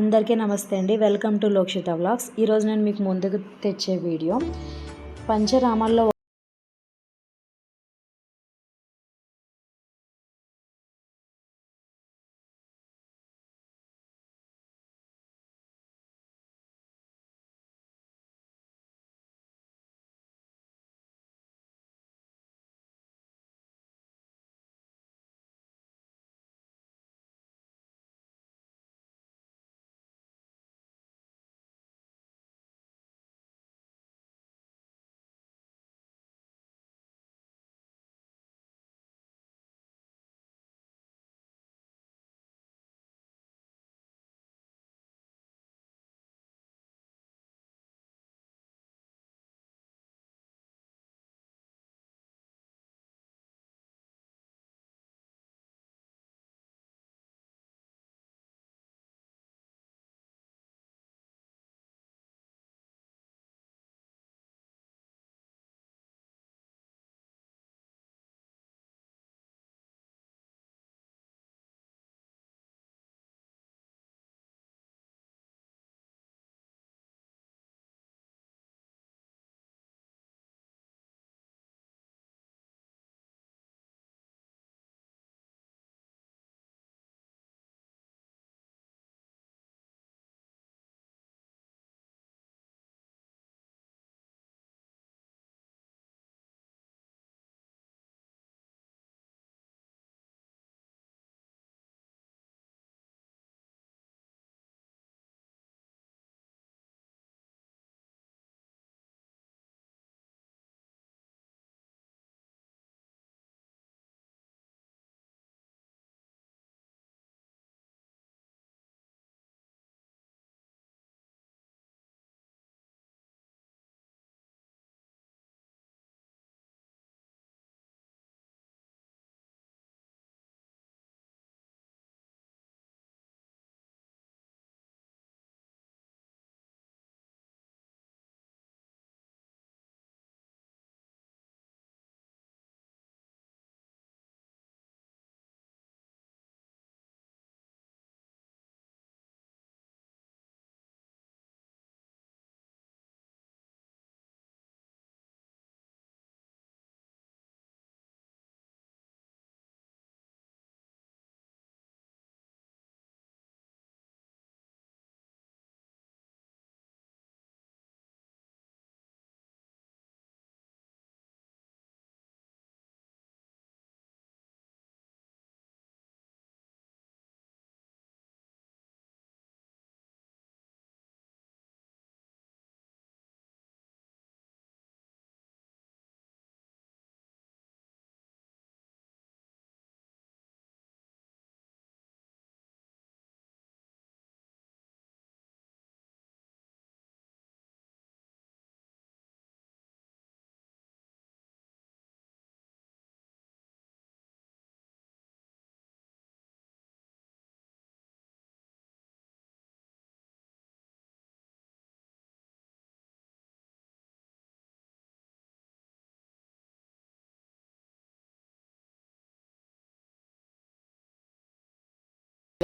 అందరికీ నమస్తే అండి. Welcome to Lokshitha vlogs. ఈరోజు నేను మీకు ముందుకు తెచ్చే వీడియో పంచరామాల్లో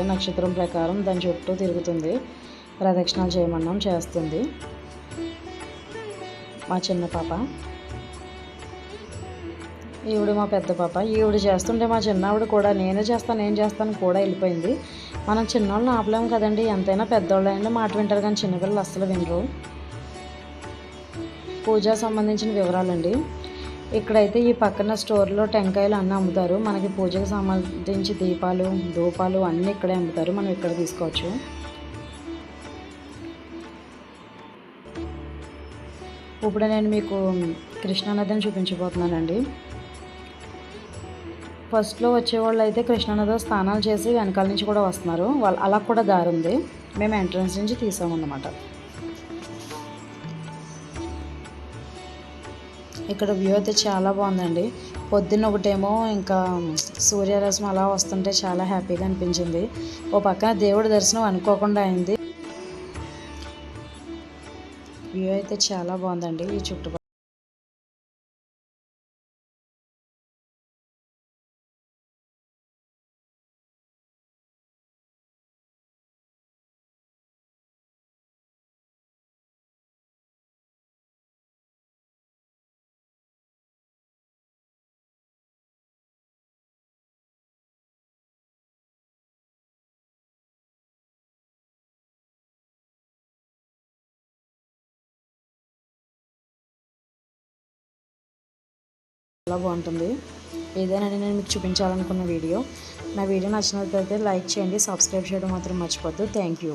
నక్షత్రం ప్రకారం దాని చుట్టూ తిరుగుతుంది. ప్రదక్షిణాలు చేయమన్నాం చేస్తుంది. మా చిన్న పాప. ఈవిడ మా పెద్ద పాప. ఈవిడ చేస్తుంటే మా చిన్నవిడ కూడా నేనే చేస్తాను నేను చేస్తాను కూడా వెళ్ళిపోయింది. మనం చిన్నోళ్ళని ఆపలేము కదండి. ఎంతైనా పెద్దోళ్ళు అయినా మాట వింటారు కానీ చిన్నపిల్లలు అస్సలు వినరు. పూజ సంబంధించిన వివరాలండి. ఇక్కడైతే ఈ పక్కన స్టోర్లో టెంకాయలు అన్నీ అమ్ముతారు. మనకి పూజకు సంబంధించి దీపాలు ధూపాలు అన్నీ ఇక్కడే అమ్ముతారు. మనం ఇక్కడ తీసుకోవచ్చు. ఇప్పుడు నేను మీకు కృష్ణానదిని చూపించబోతున్నానండి. ఫస్ట్లో వచ్చేవాళ్ళు అయితే కృష్ణానదిలో స్నానాలు చేసి వెనకాల నుంచి కూడా వస్తున్నారు. వాళ్ళు అలా కూడా దారి ఉంది. మేము ఎంట్రన్స్ నుంచి తీసామన్నమాట. ఇక్కడ వ్యూ అయితే చాలా బాగుందండి. పొద్దున్న ఒకటేమో ఇంకా సూర్యరశ్మి అలా వస్తుంటే చాలా హ్యాపీగా అనిపించింది. ఓ పక్కన దేవుడి దర్శనం అనుకోకుండా అయింది. వ్యూ అయితే చాలా బాగుందండి. ఈ చుట్టుపక్కల చాలా బాగుంటుంది. ఇదేనండి నేను మీకు చూపించాలనుకున్న వీడియో నా వీడియో నచ్చినట్లయితే లైక్ చేయండి సబ్స్క్రైబ్ చేయడం మాత్రం మర్చిపోద్దు థ్యాంక్ యూ.